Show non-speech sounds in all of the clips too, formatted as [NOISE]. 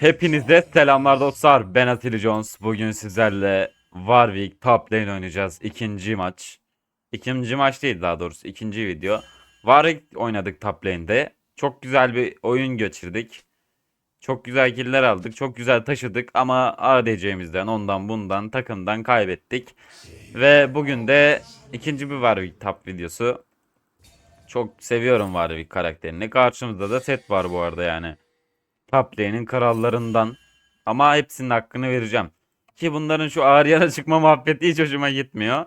Hepinize selamlar dostlar. Ben Atili Jones. Bugün sizlerle Warwick top lane oynayacağız. İkinci maç. İkinci maç değil daha doğrusu. ikinci video. Warwick oynadık top lane'de. Çok güzel bir oyun geçirdik. Çok güzel killer aldık. Çok güzel taşıdık ama ADC'mizden ondan bundan takımdan kaybettik. Ve bugün de ikinci bir Warwick top videosu. Çok seviyorum Warwick karakterini. Karşımızda da set var bu arada yani. Top lane'in krallarından. Ama hepsinin hakkını vereceğim. Ki bunların şu ağır yara çıkma muhabbeti hiç hoşuma gitmiyor.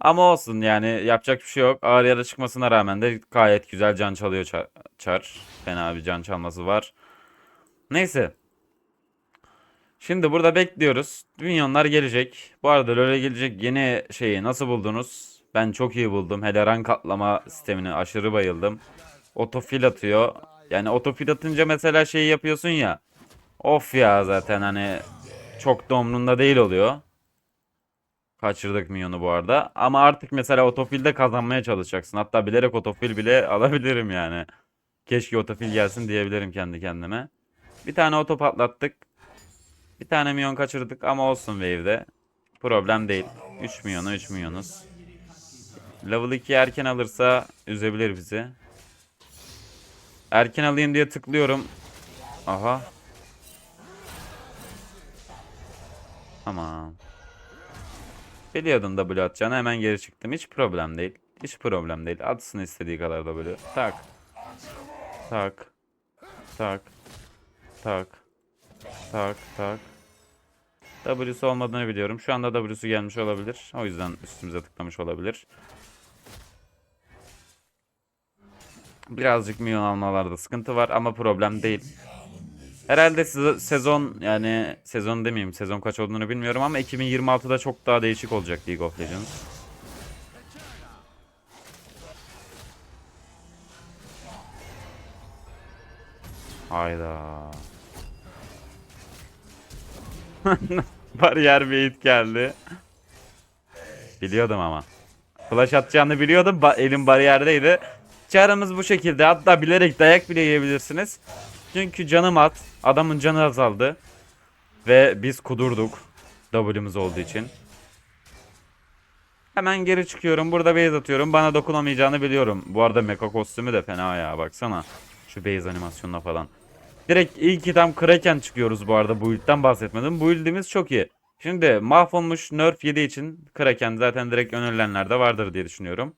Ama olsun yani yapacak bir şey yok. Ağır yara çıkmasına rağmen de gayet güzel can çalıyor ça- çar. Fena bir can çalması var. Neyse. Şimdi burada bekliyoruz. Minyonlar gelecek. Bu arada LoL'e gelecek yeni şeyi nasıl buldunuz? Ben çok iyi buldum. Hele rank atlama sistemini aşırı bayıldım. Otofil atıyor. Yani otofil atınca mesela şey yapıyorsun ya. Of ya zaten hani çok da umrunda değil oluyor. Kaçırdık minyonu bu arada. Ama artık mesela otofilde kazanmaya çalışacaksın. Hatta bilerek otofil bile [LAUGHS] alabilirim yani. Keşke otofil gelsin diyebilirim kendi kendime. Bir tane oto patlattık. Bir tane minyon kaçırdık ama olsun wave'de. Problem değil. 3 milyonu 3 milyonuz. Level 2 erken alırsa üzebilir bizi. Erken alayım diye tıklıyorum. Aha. Tamam. Biliyordum W atacağını hemen geri çıktım. Hiç problem değil. Hiç problem değil. Atsın istediği kadar W. Tak. Tak. Tak. Tak. Tak tak. W'su olmadığını biliyorum. Şu anda W'su gelmiş olabilir. O yüzden üstümüze tıklamış olabilir. Birazcık milyon almalarda sıkıntı var ama problem değil. Herhalde sezon yani sezon demeyeyim sezon kaç olduğunu bilmiyorum ama 2026'da çok daha değişik olacak League of Legends. Hayda. [LAUGHS] Bariyer bait geldi. Biliyordum ama. Flash atacağını biliyordum. Ba- elim bariyerdeydi. Çarımız bu şekilde. Hatta bilerek dayak bile yiyebilirsiniz. Çünkü canım at. Adamın canı azaldı. Ve biz kudurduk. W'muz olduğu için. Hemen geri çıkıyorum. Burada base atıyorum. Bana dokunamayacağını biliyorum. Bu arada mecha kostümü de fena ya. Baksana. Şu base animasyonuna falan. Direkt ilk item Kraken çıkıyoruz bu arada. Bu build'den bahsetmedim. Bu build'imiz çok iyi. Şimdi mahvolmuş nerf yediği için Kraken zaten direkt önerilenlerde vardır diye düşünüyorum.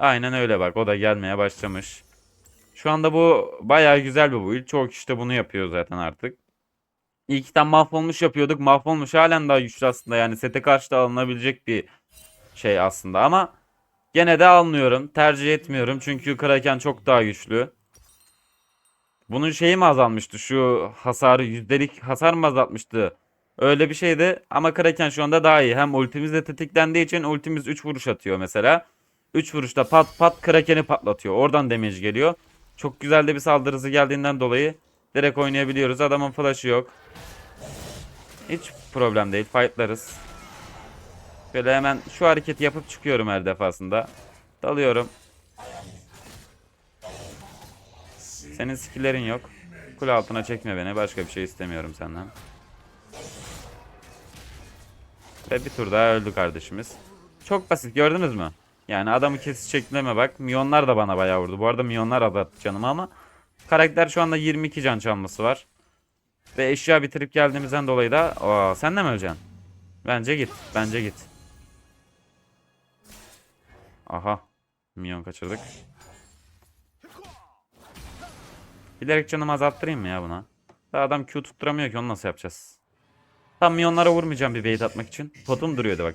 Aynen öyle bak. O da gelmeye başlamış. Şu anda bu bayağı güzel bir build. Çoğu kişi de bunu yapıyor zaten artık. İlk item mahvolmuş yapıyorduk. Mahvolmuş halen daha güçlü aslında. Yani sete karşı da alınabilecek bir şey aslında ama gene de almıyorum. Tercih etmiyorum. Çünkü Kraken çok daha güçlü. Bunun şeyi mi azalmıştı? Şu hasarı yüzdelik hasar mı azaltmıştı? Öyle bir şeydi ama Kraken şu anda daha iyi. Hem ultimiz de tetiklendiği için ultimiz 3 vuruş atıyor mesela. 3 vuruşta pat pat Kraken'i patlatıyor. Oradan damage geliyor. Çok güzel de bir saldırı hızı geldiğinden dolayı direkt oynayabiliyoruz. Adamın flash'ı yok. Hiç problem değil. Fightlarız. Böyle hemen şu hareketi yapıp çıkıyorum her defasında. Dalıyorum. Senin skillerin yok. Kule altına çekme beni. Başka bir şey istemiyorum senden. Ve bir tur daha öldü kardeşimiz. Çok basit gördünüz mü? Yani adamı kesiş şeklime bak. Milyonlar da bana bayağı vurdu. Bu arada milyonlar azalttı canımı ama karakter şu anda 22 can çalması var. Ve eşya bitirip geldiğimizden dolayı da Aa, sen de mi öleceksin? Bence git. Bence git. Aha. Milyon kaçırdık. Bilerek canımı azalttırayım mı ya buna? Adam Q tutturamıyor ki onu nasıl yapacağız? Tam milyonlara vurmayacağım bir bait atmak için. Potum duruyordu bak.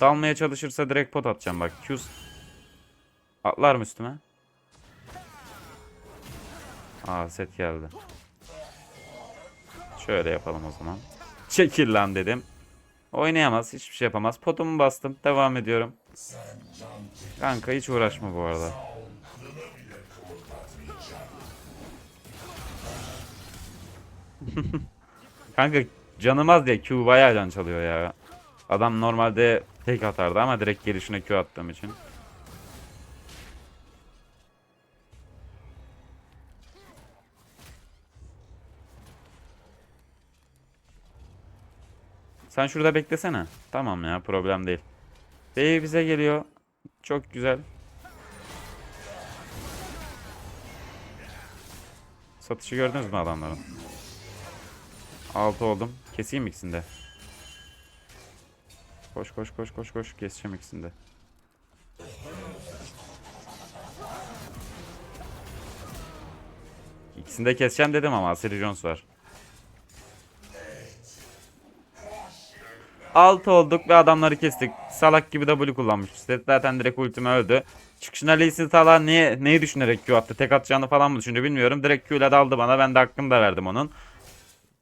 Dalmaya çalışırsa direkt pot atacağım bak. Q Atlar mı üstüme? Aa set geldi. Şöyle yapalım o zaman. Çekil lan dedim. Oynayamaz. Hiçbir şey yapamaz. Potumu bastım. Devam ediyorum. Kanka hiç uğraşma bu arada. [LAUGHS] Kanka canım az diye Q bayağı can çalıyor ya. Adam normalde Tek atardı ama direkt gelişine Q attığım için. Sen şurada beklesene. Tamam ya problem değil. Bey bize geliyor. Çok güzel. Satışı gördünüz mü adamların? Altı oldum. Keseyim ikisini de. Koş koş koş koş koş. Keseceğim ikisini de. İkisini de keseceğim dedim ama Asiri Jones var. 6 olduk ve adamları kestik. Salak gibi W kullanmış. İşte zaten direkt ultimi öldü. Çıkışına Lee Sin Salah niye, neyi düşünerek Q attı? Tek atacağını falan mı düşündü bilmiyorum. Direkt Q ile daldı bana. Ben de hakkını da verdim onun.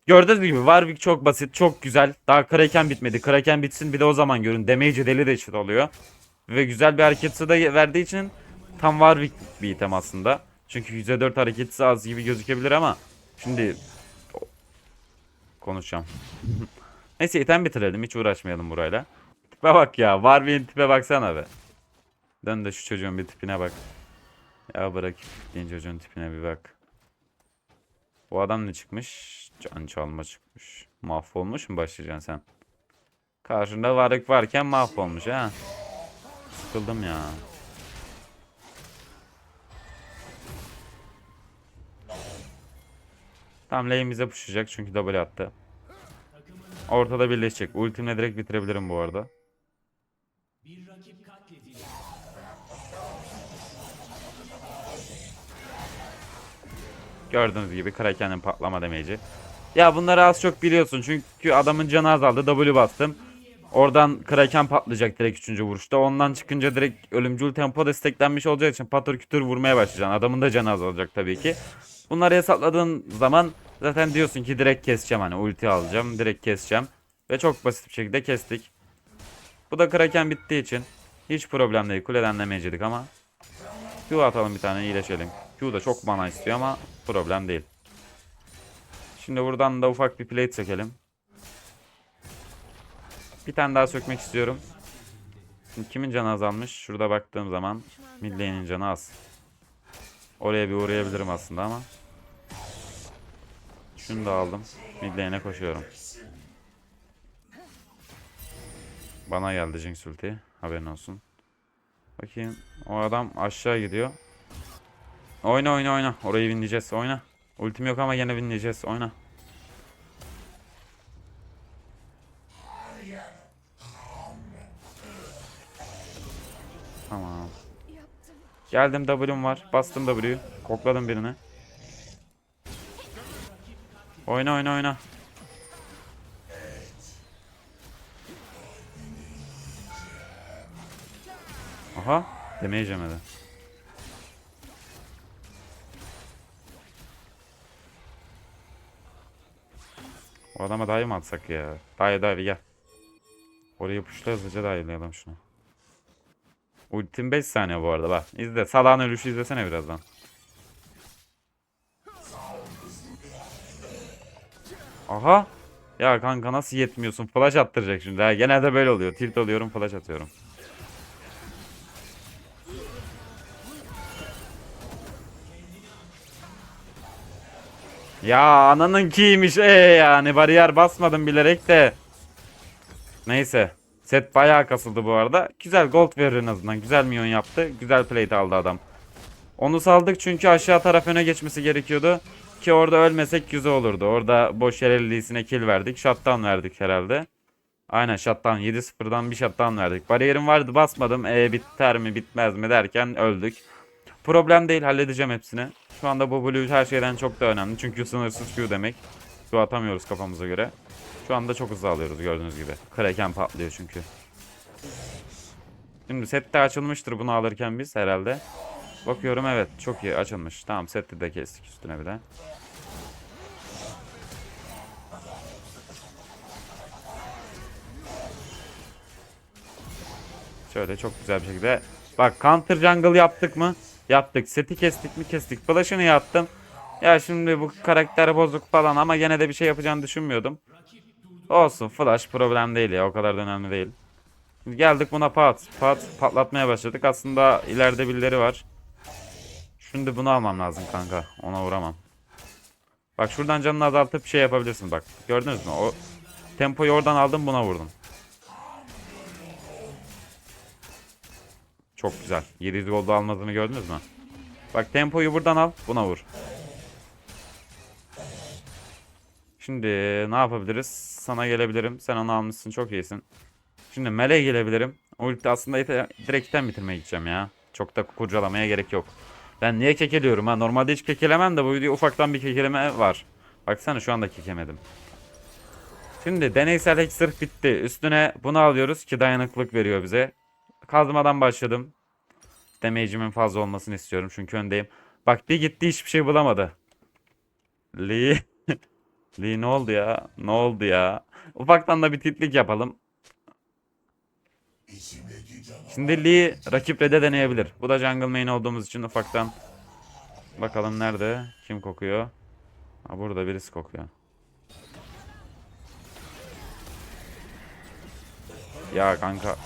Gördüğünüz gibi Warwick çok basit, çok güzel. Daha Kraken bitmedi. Kraken bitsin bir de o zaman görün. Damage deli de eşit oluyor. Ve güzel bir hareketsi de verdiği için tam Warwick bir item aslında. Çünkü %4 hareketsi az gibi gözükebilir ama şimdi konuşacağım. [LAUGHS] Neyse item bitirelim. Hiç uğraşmayalım burayla. Tipe bak ya. Warwick'in tipe baksana be. Dön de şu çocuğun bir tipine bak. Ya bırak genç çocuğun tipine bir bak. Bu adam ne çıkmış? Can çalma çıkmış. Mahvolmuş mu başlayacaksın sen? Karşında varlık varken mahvolmuş ha. Sıkıldım ya. Tam lane bize pushlayacak çünkü double attı. Ortada birleşecek. Ultimle direkt bitirebilirim bu arada. Gördüğünüz gibi Kraken'in patlama demeci. Ya bunları az çok biliyorsun çünkü adamın canı azaldı. W bastım. Oradan Kraken patlayacak direkt 3. vuruşta. Ondan çıkınca direkt ölümcül tempo desteklenmiş olacağı için patır kütür vurmaya başlayacaksın. Adamın da canı azalacak tabii ki. Bunları hesapladığın zaman zaten diyorsun ki direkt keseceğim hani ulti alacağım. Direkt keseceğim. Ve çok basit bir şekilde kestik. Bu da Kraken bittiği için hiç problem değil. Kuleden demeyecektik ama Q atalım bir tane iyileşelim. Q da çok mana istiyor ama problem değil. Şimdi buradan da ufak bir plate çekelim. Bir tane daha sökmek istiyorum. Şimdi kimin canı azalmış? Şurada baktığım zaman mid lane'in canı az. Oraya bir uğrayabilirim aslında ama. Şunu da aldım. Mid lane'e koşuyorum. Bana geldi Jinx ulti. Haberin olsun. Bakayım. O adam aşağı gidiyor. Oyna oyna oyna. Orayı winleyeceğiz. Oyna. Ultim yok ama yine winleyeceğiz. Oyna. Tamam. Geldim W'm var. Bastım W'yu. Kokladım birini. Oyna oyna oyna. Aha. Damage yemedi. Adama dive mı atsak ya? Dive dive gel. Oraya puşla hızlıca dive'layalım şunu. Ultim 5 saniye bu arada bak. İzle. Salağın ölüşü izlesene birazdan. Aha. Ya kanka nasıl yetmiyorsun? Flash attıracak şimdi. Ha, genelde böyle oluyor. Tilt oluyorum flash atıyorum. Ya ananın kiymiş ee yani bariyer basmadım bilerek de. Neyse. Set bayağı kasıldı bu arada. Güzel gold verir en azından. Güzel minyon yaptı. Güzel plate aldı adam. Onu saldık çünkü aşağı taraf öne geçmesi gerekiyordu. Ki orada ölmesek güzel olurdu. Orada boş yer ellisine kill verdik. Shutdown verdik herhalde. Aynen shutdown. 7-0'dan bir shutdown verdik. Bariyerim vardı basmadım. E biter mi bitmez mi derken öldük. Problem değil halledeceğim hepsini. Şu anda blue her şeyden çok da önemli. Çünkü sınırsız Q demek. Q atamıyoruz kafamıza göre. Şu anda çok hızlı alıyoruz gördüğünüz gibi. Kraken patlıyor çünkü. Şimdi sette açılmıştır bunu alırken biz herhalde. Bakıyorum evet çok iyi açılmış. Tamam sette de kestik üstüne bir de. Şöyle çok güzel bir şekilde. Bak counter jungle yaptık mı? Yaptık. Seti kestik mi? Kestik. Flash'ını yaptım. Ya şimdi bu karakter bozuk falan ama gene de bir şey yapacağını düşünmüyordum. Olsun flash problem değil ya o kadar da önemli değil. Geldik buna pat pat patlatmaya başladık. Aslında ileride birileri var. Şimdi bunu almam lazım kanka. Ona vuramam. Bak şuradan canını azaltıp şey yapabilirsin bak. Gördünüz mü? O Tempoyu oradan aldım buna vurdum. Çok güzel. 700 gold almadığını gördünüz mü? Bak tempoyu buradan al buna vur. Şimdi ne yapabiliriz? Sana gelebilirim. Sen onu almışsın çok iyisin. Şimdi meleğe gelebilirim. Ulti aslında ite, bitirmeye gideceğim ya. Çok da kurcalamaya gerek yok. Ben niye kekeliyorum ha? Normalde hiç kekelemem de bu video ufaktan bir kekeleme var. Baksana şu anda kekemedim. Şimdi deneysel sırf bitti. Üstüne bunu alıyoruz ki dayanıklılık veriyor bize. Kazmadan başladım. Damage'imin fazla olmasını istiyorum çünkü öndeyim. Bak bir gitti hiçbir şey bulamadı. Lee. [LAUGHS] Lee ne oldu ya? Ne oldu ya? Ufaktan da bir titlik yapalım. Şimdi Lee rakip red'e deneyebilir. Bu da jungle main olduğumuz için ufaktan. Bakalım nerede? Kim kokuyor? Ha, burada birisi kokuyor. Ya kanka.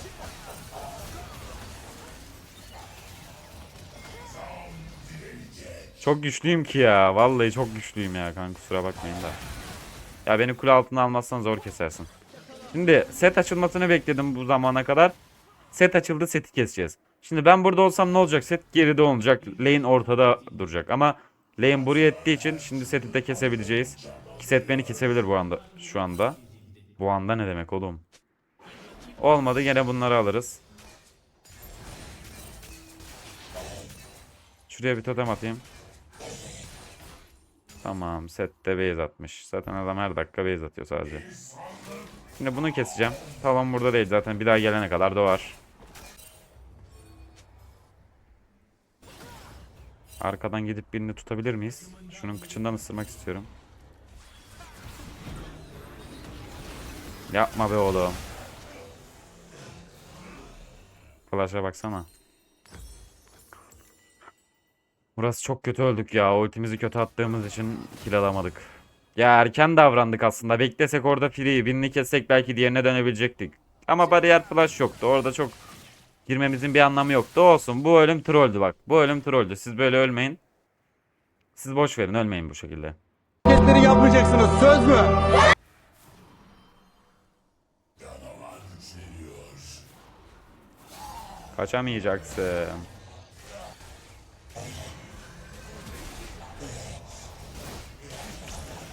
Çok güçlüyüm ki ya. Vallahi çok güçlüyüm ya kanka kusura bakmayın da. Ya beni kule altına almazsan zor kesersin. Şimdi set açılmasını bekledim bu zamana kadar. Set açıldı seti keseceğiz. Şimdi ben burada olsam ne olacak? Set geride olacak. Lane ortada duracak. Ama lane buraya ettiği için şimdi seti de kesebileceğiz. Set beni kesebilir bu anda. Şu anda. Bu anda ne demek oğlum? Olmadı gene bunları alırız. Şuraya bir totem atayım. Tamam sette base atmış. Zaten adam her dakika base atıyor sadece. Şimdi bunu keseceğim. Tamam burada değil zaten bir daha gelene kadar doğar. Arkadan gidip birini tutabilir miyiz? Şunun kıçından ısırmak istiyorum. Yapma be oğlum. Flash'a baksana. Burası çok kötü öldük ya. Ultimizi kötü attığımız için kill alamadık. Ya erken davrandık aslında. Beklesek orada free'yi birini kessek belki diğerine dönebilecektik. Ama bariyer flash yoktu. Orada çok girmemizin bir anlamı yoktu. Olsun. Bu ölüm trolldü bak. Bu ölüm trolldü. Siz böyle ölmeyin. Siz boş verin. Ölmeyin bu şekilde. hareketleri yapmayacaksınız söz mü? Kaçamayacaksın.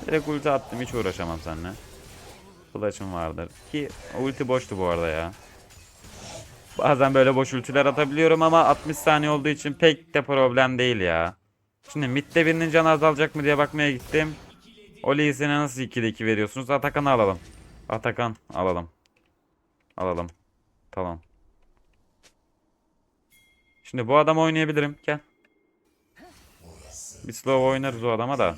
Direkt ulti attım hiç uğraşamam seninle. Flash'ım vardır. Ki ulti boştu bu arada ya. Bazen böyle boş ultiler atabiliyorum ama 60 saniye olduğu için pek de problem değil ya. Şimdi midde birinin canı azalacak mı diye bakmaya gittim. O Lee'sine nasıl 2'de 2 veriyorsunuz? Atakan'ı alalım. Atakan alalım. Alalım. Tamam. Şimdi bu adam oynayabilirim. Gel. Bir slow oynarız o adama da.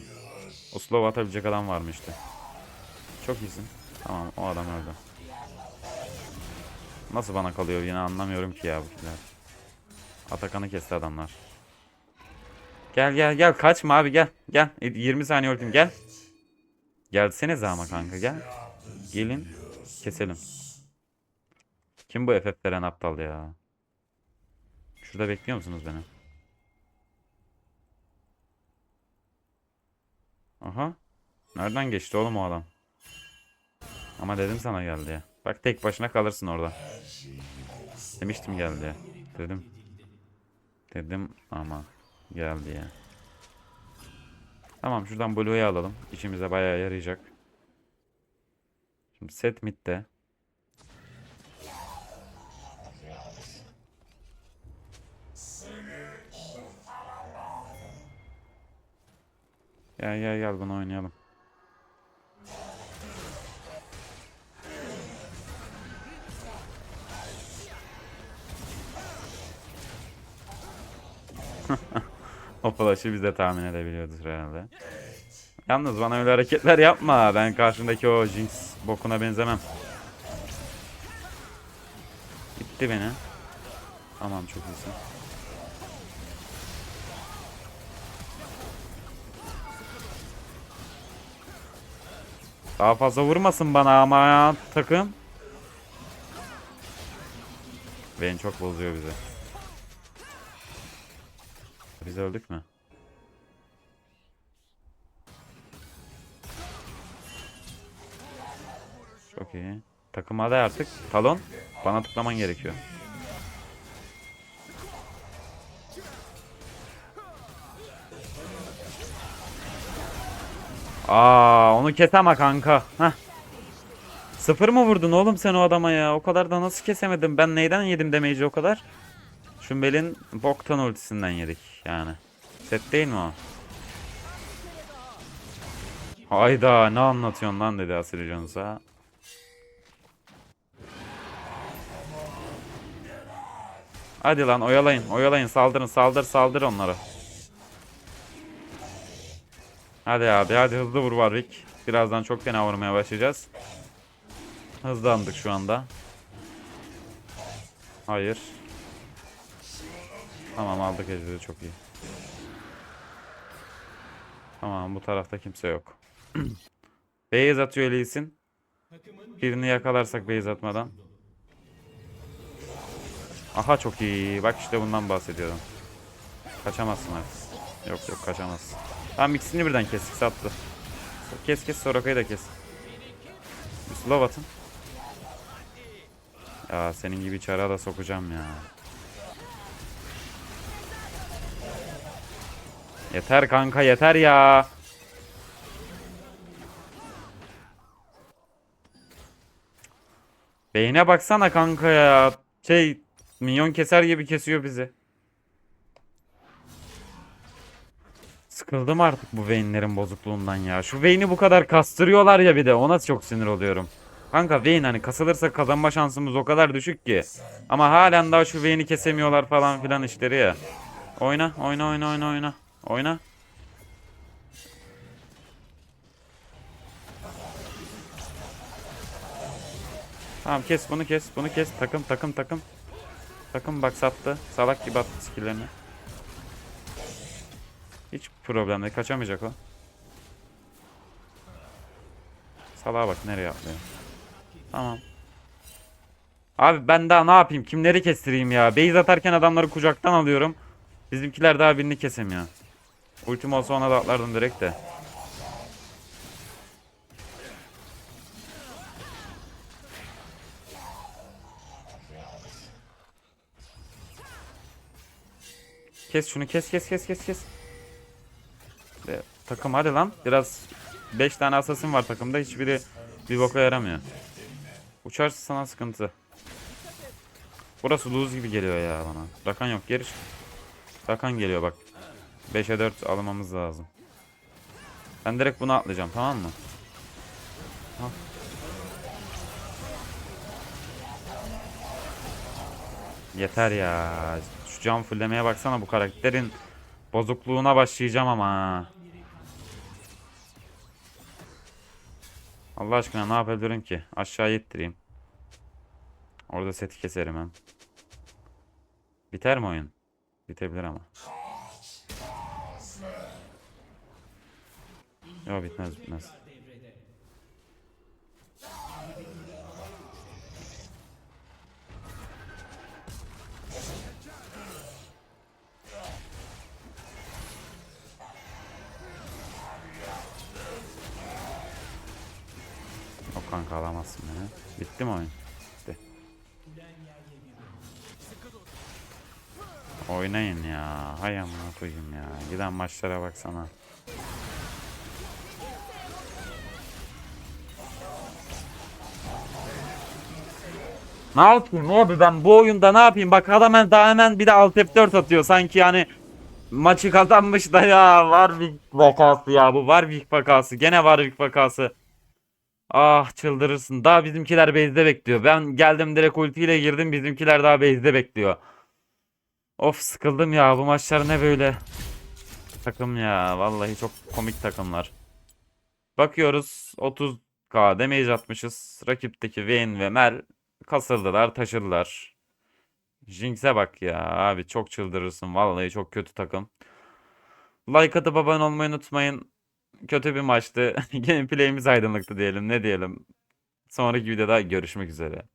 O slow atabilecek adam var mı işte. Çok iyisin. Tamam o adam öldü. Nasıl bana kalıyor yine anlamıyorum ki ya bu killer. Atakan'ı kesti adamlar. Gel gel gel kaçma abi gel. Gel 20 saniye ultim gel. Gelsenize ama kanka gel. Gelin keselim. Kim bu FF veren aptal ya? Şurada bekliyor musunuz beni? Aha. Nereden geçti oğlum o adam? Ama dedim sana geldi ya. Bak tek başına kalırsın orada. Demiştim geldi ya. Dedim. Dedim ama geldi ya. Tamam şuradan Blue'yu alalım. İşimize bayağı yarayacak. Şimdi set midde. Gel gel gel bunu oynayalım. [LAUGHS] o flash'ı biz de tahmin edebiliyoruz herhalde. Yalnız bana öyle hareketler yapma. Ben karşındaki o Jinx bokuna benzemem. Gitti beni. Tamam çok iyisin. Daha fazla vurmasın bana ama takım. Beni çok bozuyor bize. Biz öldük mü? Çok iyi. Takım hadi artık. Talon. Bana tıklaman gerekiyor. Aa, onu keseme kanka. Heh. Sıfır mı vurdun oğlum sen o adama ya? O kadar da nasıl kesemedim? Ben neyden yedim damage'i o kadar? Şumbel'in boktan ultisinden yedik yani. Set değil mi o? Hayda ne anlatıyorsun lan dedi Asil Jones'a. Hadi lan oyalayın oyalayın saldırın saldır saldır onlara. Hadi abi hadi hızlı vur Warwick. Birazdan çok fena vurmaya başlayacağız. Hızlandık şu anda. Hayır. Tamam aldık ejderi çok iyi. Tamam bu tarafta kimse yok. [CLEARS THROAT] Beyaz atıyor Lee'sin. Birini yakalarsak beyaz atmadan. Aha çok iyi. Bak işte bundan bahsediyordum. Kaçamazsın artık. Yok yok kaçamazsın. Tamam ikisini birden kes. İkisi attı. Kes kes Soraka'yı da kes. Bir slow atın. Ya senin gibi çara da sokacağım ya. Yeter kanka yeter ya. Beyne baksana kanka ya. Şey minyon keser gibi kesiyor bizi. Sıkıldım artık bu Vayne'lerin bozukluğundan ya. Şu Vayne'i bu kadar kastırıyorlar ya bir de ona çok sinir oluyorum. Kanka Vayne hani kasılırsa kazanma şansımız o kadar düşük ki. Ama halen daha şu Vayne'i kesemiyorlar falan filan işleri ya. Oyna oyna oyna oyna oyna. Oyna. Tamam kes bunu kes bunu kes. Takım takım takım. Takım bak sattı. Salak gibi attı skillerini. Hiç problem değil. Kaçamayacak o. Salağa bak nereye atlıyor. Tamam. Abi ben daha ne yapayım? Kimleri kestireyim ya? Base atarken adamları kucaktan alıyorum. Bizimkiler daha birini kesemiyor. Ultim olsa ona da atlardım direkt de. Kes şunu kes kes kes kes kes. E, takım hadi lan. Biraz 5 tane asasın var takımda. Hiçbiri bir boka yaramıyor. Uçarsa sana sıkıntı. Burası lose gibi geliyor ya bana. Rakan yok geri. Rakan geliyor bak. 5'e 4 almamız lazım. Ben direkt bunu atlayacağım tamam mı? Al. Yeter ya. Şu can fullemeye baksana bu karakterin bozukluğuna başlayacağım ama. Allah aşkına ne yapabilirim ki? Aşağı ittireyim. Orada seti keserim hem. Biter mi oyun? Bitebilir ama. Yok bitmez bitmez. Kanka alamazsın beni. Bitti mi oyun? Bitti. Oynayın ya. Hay amına koyayım ya. Giden maçlara baksana. Ne yapayım abi ben bu oyunda ne yapayım? Bak adam hemen daha hemen bir de alt F4 atıyor. Sanki yani maçı kazanmış da ya. Warwick vakası ya bu. Warwick vakası. Gene Warwick vakası. Ah çıldırırsın. Daha bizimkiler base'de bekliyor. Ben geldim direkt ultiyle girdim. Bizimkiler daha base'de bekliyor. Of sıkıldım ya. Bu maçlar ne böyle? Takım ya. Vallahi çok komik takımlar. Bakıyoruz 30k damage atmışız. Rakipteki Vayne ve Mel kasıldılar, taşıdılar. Jinx'e bak ya abi çok çıldırırsın. Vallahi çok kötü takım. Like atıp abone olmayı unutmayın. Kötü bir maçtı. [LAUGHS] Gameplay'imiz aydınlıktı diyelim. Ne diyelim. Sonraki videoda görüşmek üzere.